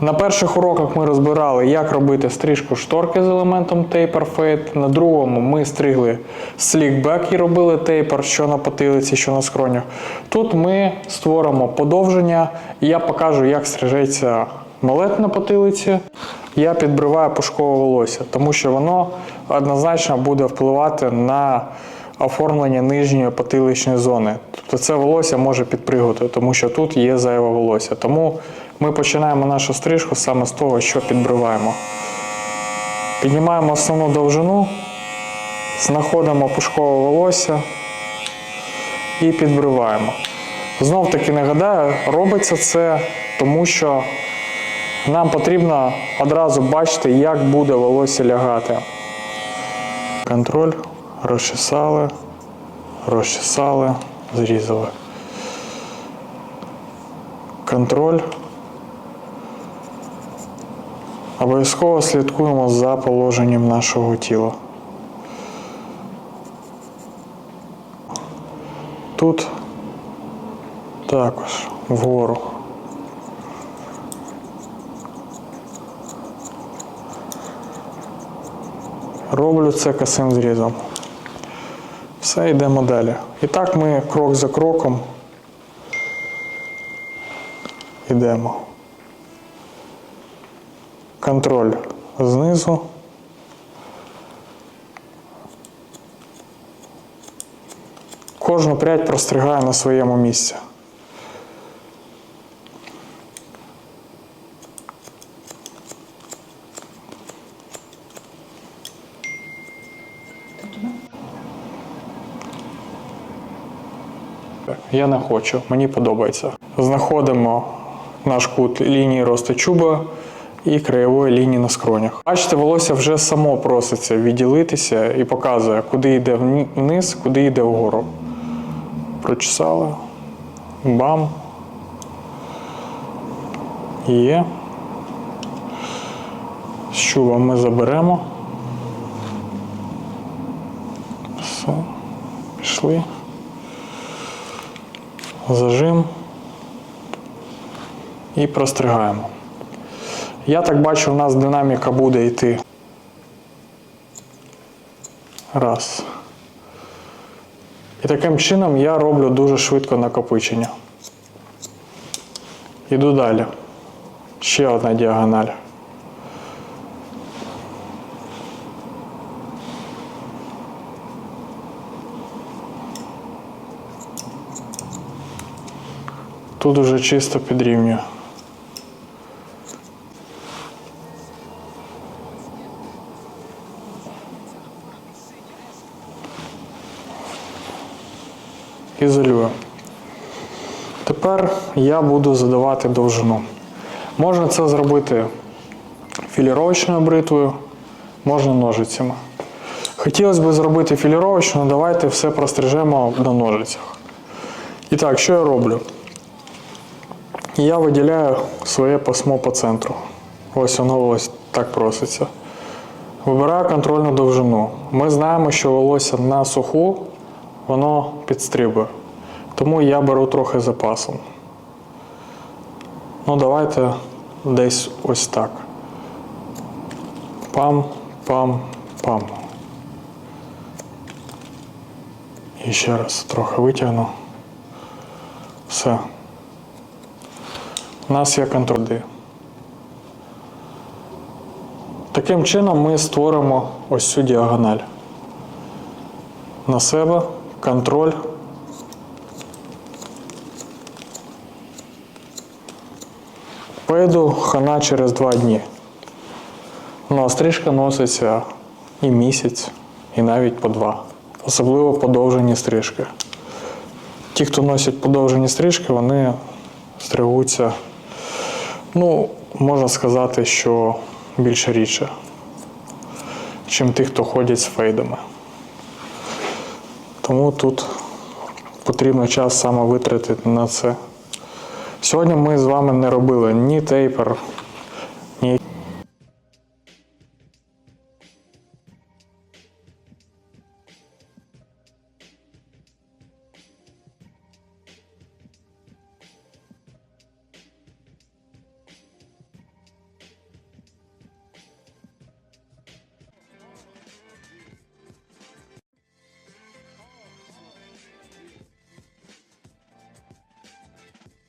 На перших уроках ми розбирали, як робити стрижку шторки з елементом Taper Fade. На другому ми стригли слікбек і робили тейпер, що на потилиці, що на скронях. Тут ми створимо подовження, і я покажу, як стрижеться малет на потилиці. Я підбриваю пушкове волосся, тому що воно однозначно буде впливати на оформлення нижньої потиличної зони. Тобто це волосся може підпригувати, тому що тут є зайве волосся. Тому ми починаємо нашу стрижку саме з того, що підбриваємо. Піднімаємо основну довжину, знаходимо пушкове волосся і підбриваємо. Знов таки нагадаю, робиться це тому, що нам потрібно одразу бачити, як буде волосся лягати. Контроль, розчесали, розчесали, зрізали. Контроль. Обов'язково слідкуємо за положенням нашого тіла. Тут також вгору. Роблю це косим зрізом. Все, йдемо далі. І так ми крок за кроком йдемо. Контроль знизу. Кожну прядь простригаю на своєму місці. Я не хочу, мені подобається. Знаходимо наш кут лінії росту чуба і краєвої лінії на скронях. Бачите, волосся вже само проситься відділитися і показує, куди йде вниз, куди йде вгору. Прочесали. Бам. Є. З чуба ми заберемо. Все. Пішли зажим і простригаємо. Я так бачу, у нас динаміка буде йти. Раз. І таким чином я роблю дуже швидко накопичення. Іду далі. Ще одна діагональ. Тут уже чисто підрівнюю. Ізолюю. Тепер я буду задавати довжину. Можна це зробити філіровочною бритвою, можна ножицями. Хотілося б зробити філіровочну, давайте все прострижемо на ножицях. І так, що я роблю? Я виділяю своє пасмо по центру. Ось воно ось так проситься. Вибираю контрольну довжину. Ми знаємо, що волосся на суху воно підстрибує. Тому я беру трохи запасом. Ну, давайте десь ось так. Пам, пам, пам. І ще раз трохи витягну. Все. У нас є контроль. Таким чином ми створимо ось цю діагональ. На себе контроль. Поїду хана через два дні. Ну, а стрижка носиться і місяць, і навіть по два. Особливо подовжені стрижки. Ті, хто носять подовжені стрижки, вони стригуться, ну, можна сказати, що більше рідше, чим тих, хто ходять з фейдами. Тому тут потрібно час саме витратити на це. Сьогодні ми з вами не робили ні тейпер,